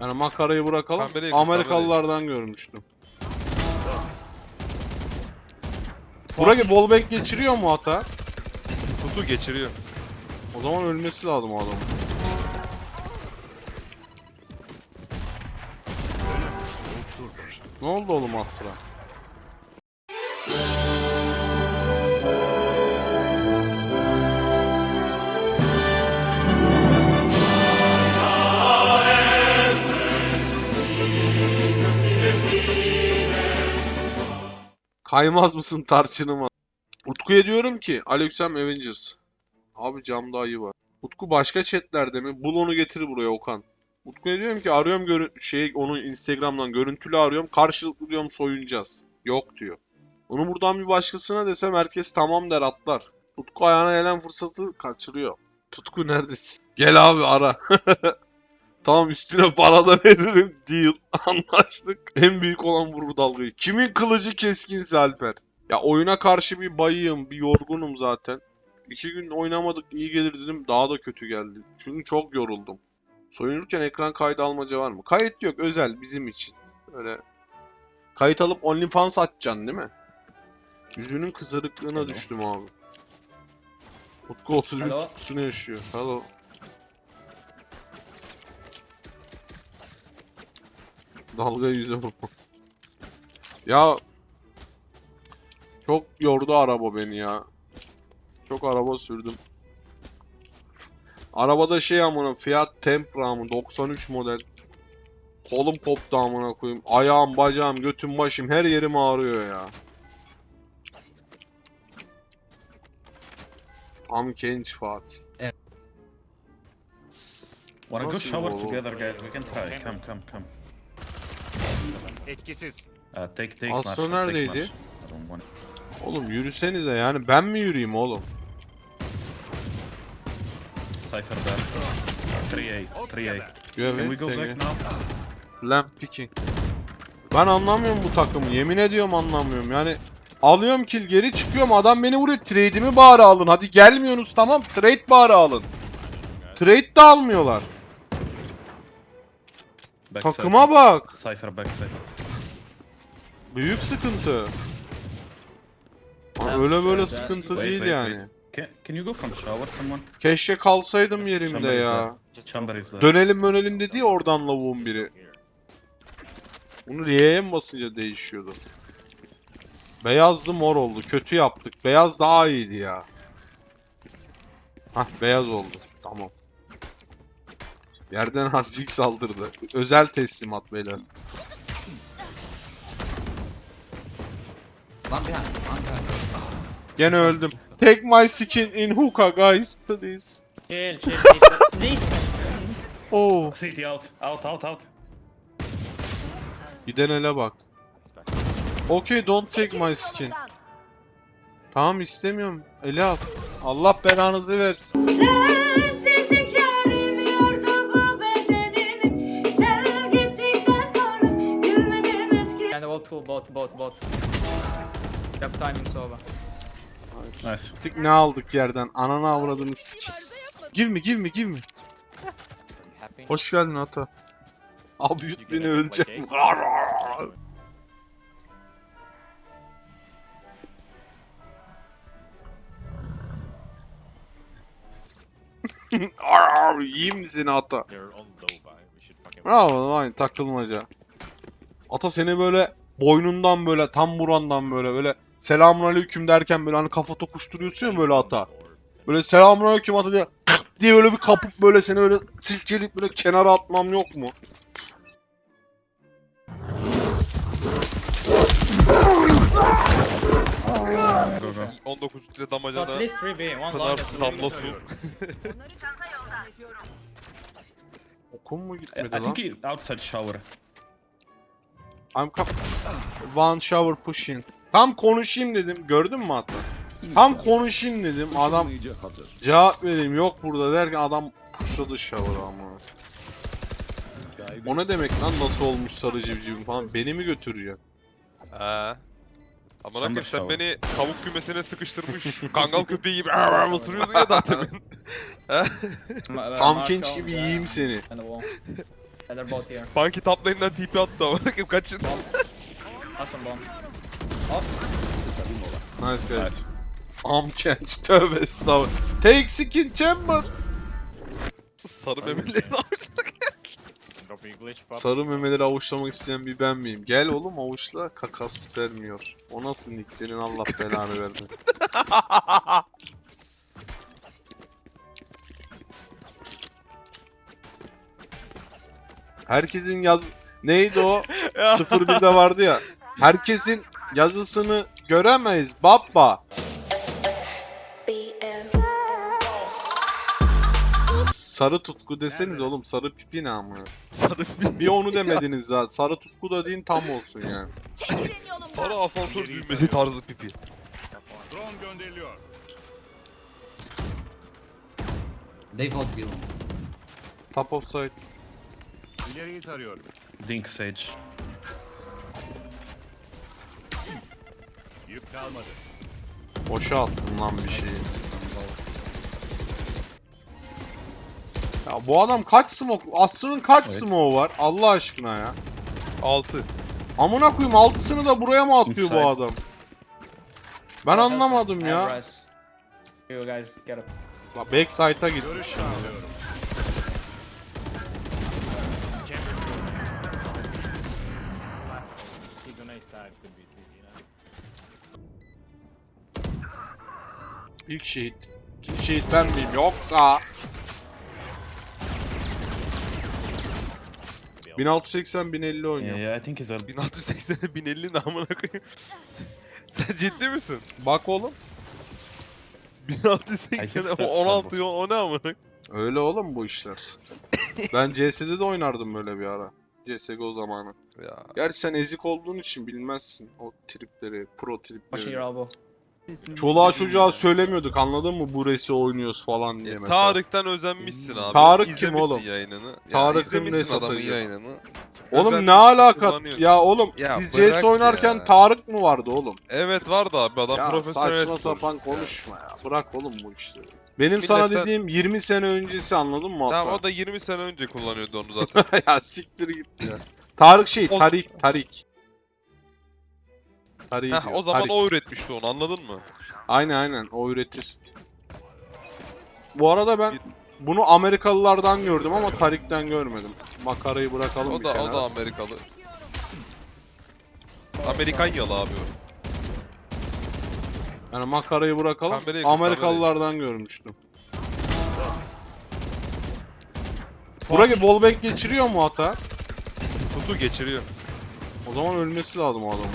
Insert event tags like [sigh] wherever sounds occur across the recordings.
Yani makarayı bırakalım. Pembeli yakın, Amerikalılardan görmüştüm. Buraya wallbang geçiriyor mu hata? Tutu geçiriyor. O zaman ölmesi lazım o adamın. Ne oldu oğlum Asra? Kaymaz mısın tarçınıma? Utku'ya diyorum ki Aleyküm Avengers. Abi camda ayı var. Utku başka chatlerde mi? Bul onu getir buraya Okan. Utku'ya diyorum ki arıyorum görü şey onu Instagram'dan görüntülü arıyorum. Karşılıklı diyorum soyunacağız. Yok diyor. Onu buradan bir başkasına desem herkes tamam der atlar. Utku ayağına gelen fırsatı kaçırıyor. Tutku neredesin? Gel abi ara. [laughs] tamam üstüne para da [laughs] veririm. Deal. Anlaştık. En büyük olan vurur dalgayı. Kimin kılıcı keskinse Alper. Ya oyuna karşı bir bayığım, bir yorgunum zaten. İki gün oynamadık iyi gelir dedim daha da kötü geldi. Çünkü çok yoruldum. Soyunurken ekran kaydı almaca var mı? Kayıt yok özel bizim için. Öyle kayıt alıp OnlyFans açacaksın değil mi? Yüzünün kızarıklığına Hello. düştüm abi. Utku 31 Hello. tutkusunu yaşıyor. Hello. Dalga yüze vurma. Ya çok yordu araba beni ya. Çok araba sürdüm. Arabada şey amına Fiat Tempra mı 93 model. Kolum koptu amına koyayım. Ayağım, bacağım, götüm, başım her yerim ağrıyor ya. Tam genç Fatih. Wanna go shower together guys? We can try. Come come come. Etkisiz. Uh, take take Aslı take neredeydi? Want Oğlum yürüsenize yani ben mi yürüyeyim oğlum? Cypher back. 3A, 3A. You Can we go back now? Lamp picking. Ben anlamıyorum bu takımı. Yemin ediyorum anlamıyorum. Yani alıyorum kill geri çıkıyorum. Adam beni vuruyor. Trade'imi bari alın. Hadi gelmiyorsunuz tamam. Trade bari alın. Trade de almıyorlar. Backside. Takıma bak. Cypher backside. Büyük sıkıntı. Ama öyle böyle sıkıntı Wait, değil wait, yani. wait. Can, can you go from shower someone? Keşke kalsaydım yerimde ya. Chamber is there. Dönelim dönelim dedi ya oradan lavuğun biri. Bunu R'ye mi basınca değişiyordu? Beyazdı mor oldu. Kötü yaptık. Beyaz daha iyiydi ya. Hah beyaz oldu. Tamam. Yerden [laughs] harcık saldırdı. Özel teslimat beyler. Behind, one behind. Gene öldüm. Take my skin in hookah guys please. Chill, chill. Please. Oh. City out, out, out, out. Giden ele bak. Okay don't take my skin. Tamam istemiyorum. Ele al. Allah belanızı versin. All two, both, both, both. Yep, timing's over. Nice. Tık ne aldık yerden? Ananı avradını sik. Give me give me give me. Hoş geldin ata. Abi yut beni öleceğim. Arr, Yiyeyim mi seni ata? Bravo aynı takılmaca. Ata seni böyle boynundan böyle tam burandan böyle böyle selamun aleyküm derken böyle hani kafa tokuşturuyorsun ya böyle ata. Böyle selamun aleyküm ata diye diye böyle bir kapıp böyle seni öyle silkeleyip böyle kenara atmam yok mu? Go. 19 litre So at damacana. least 3B, one kadar long and damla su. Okum mu I, gitmedi I lan? think he's outside shower. I'm come. One shower pushing. Tam konuşayım dedim. Gördün mü hatta? Tam konuşayım dedim. Adam cevap vereyim yok burada derken adam pushladı shower'ı ama. O ne demek lan nasıl olmuş sarı civcivim falan. Beni mi. Amına Sen de koyayım sen beni tavuk kümesine sıkıştırmış [laughs] kangal köpeği gibi [laughs] ısırıyordun ya uh, Tam genç gibi yiyeyim seni. And they're both here. Funky top lane'den TP attı ama. [laughs] Kaçın. One bomb. Nice guys. Am genç tövbe estağfurullah. Take skin chamber. Sarı memelerini avuçtuk. Sarı memeleri avuçlamak isteyen bir ben miyim? Gel oğlum avuçla kakas vermiyor. O nasıl nick senin Allah belanı vermesin. [laughs] Herkesin yaz... Neydi o? [laughs] 01'de vardı ya. Herkesin yazısını göremeyiz baba. Sarı tutku deseniz oğlum sarı pipi ne amına. Sarı Bir onu demediniz zaten. Sarı tutku da deyin tam olsun yani. Sarı asansör düğmesi tarzı pipi. They fought below. Top of side. Dink Sage. Boşa attım lan bir şeyi. Ya bu adam kaç smoke? Asrın kaç Evet. smoke var? Allah aşkına ya. 6. Amına koyayım altısını da buraya mı atıyor Inside. bu adam? Ben anlamadım ya. You guys get up. Backside'a gitmiş. İlk şehit. İkinci şehit ben miyim yoksa? 1680 1050 oynuyor. Yeah, yeah, I think he's a 1680'e 1050 [laughs] ne amına koyayım. [laughs] Sen ciddi misin? Bak oğlum. 1680'e Ay, 16 o, o ne amına? Öyle oğlum bu işler. [laughs] ben CS'de de oynardım böyle bir ara. CSGO zamanı. Ya. Gerçi sen ezik olduğun için bilmezsin o tripleri, pro tripleri. your elbow. Çoluğa çocuğa söylemiyorduk anladın mı bu resi oynuyoruz falan diye mesela. Tarık'tan özenmişsin abi. Tarık kim İzlemişsin oğlum? yayınını. Ya, Tarık'ın izlemişsin ne adamın satıcı? yayınını. Oğlum Özenmişsin, ne alaka? kullanıyorsun. Ya oğlum Ya biz bırak CS oynarken ya. Tarık mı vardı oğlum? Evet vardı abi adam Ya profesyonel saçma spor. sapan konuşma ya. Bırak oğlum bu işleri. Benim Milletten- sana dediğim 20 sene öncesi anladın mı Tamam o da 20 sene önce kullanıyordu onu [laughs] zaten. ya siktir git ya. Tarık şey, O- Tarik, Tarik. Tarik Heh, o zaman o üretmişti onu anladın mı? Aynen aynen o üretir. Bu arada ben bunu Amerikalılardan gördüm ama Tarik'ten görmedim. Makarayı bırakalım O da kenara. o da Amerikalı. Amerikanyalı abi o. Yani makarayı bırakalım. Kamerayı- Amerikalılardan görmüştüm. Burak wallbang geçiriyor mu hata? Kutu geçiriyor. O zaman ölmesi lazım o adamın.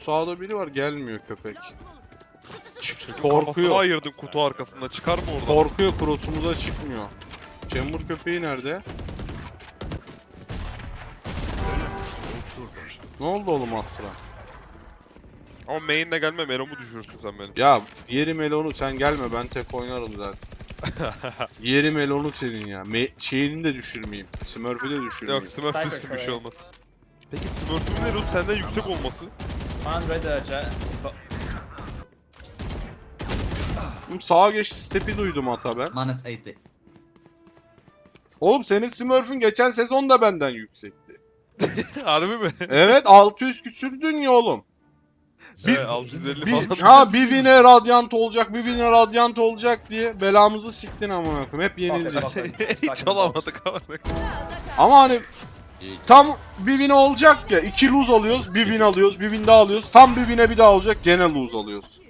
Sağda biri var gelmiyor köpek. Korkuyor. ayırdın kutu arkasında çıkar mı oradan? Korkuyor cross'umuza çıkmıyor. Chamber köpeği nerede? Ne oldu oğlum Asra? Ama main'le gelme Melo'mu düşürürsün sen benim. Ya yeri melonu sen gelme ben tek oynarım zaten. [laughs] yeri melonu senin ya. Me şeyini de düşürmeyeyim. Smurf'ü de düşürmeyeyim. Yok Smurf Tiger üstü bir şey olmaz. Peki Smurf'ün Melo senden yüksek olması? 100 uh, jet. Bo- Oğlum Sağa geçti step'i duydum hata ben. Minus 80. Oğlum senin Smurf'ün geçen sezon da benden yüksekti. [laughs] Harbi mi? Evet 600 küsürdün ya oğlum. Bir, 650 Bir, falan. ha bir vine radyant olacak, bir vine radyant olacak diye belamızı siktin amına koyayım. Hep yenildik. Hiç alamadık ama. Ama hani tam bir win olacak ya. iki lose alıyoruz, bir win alıyoruz, bir win daha alıyoruz. Tam bir win'e bir daha olacak, gene lose alıyoruz.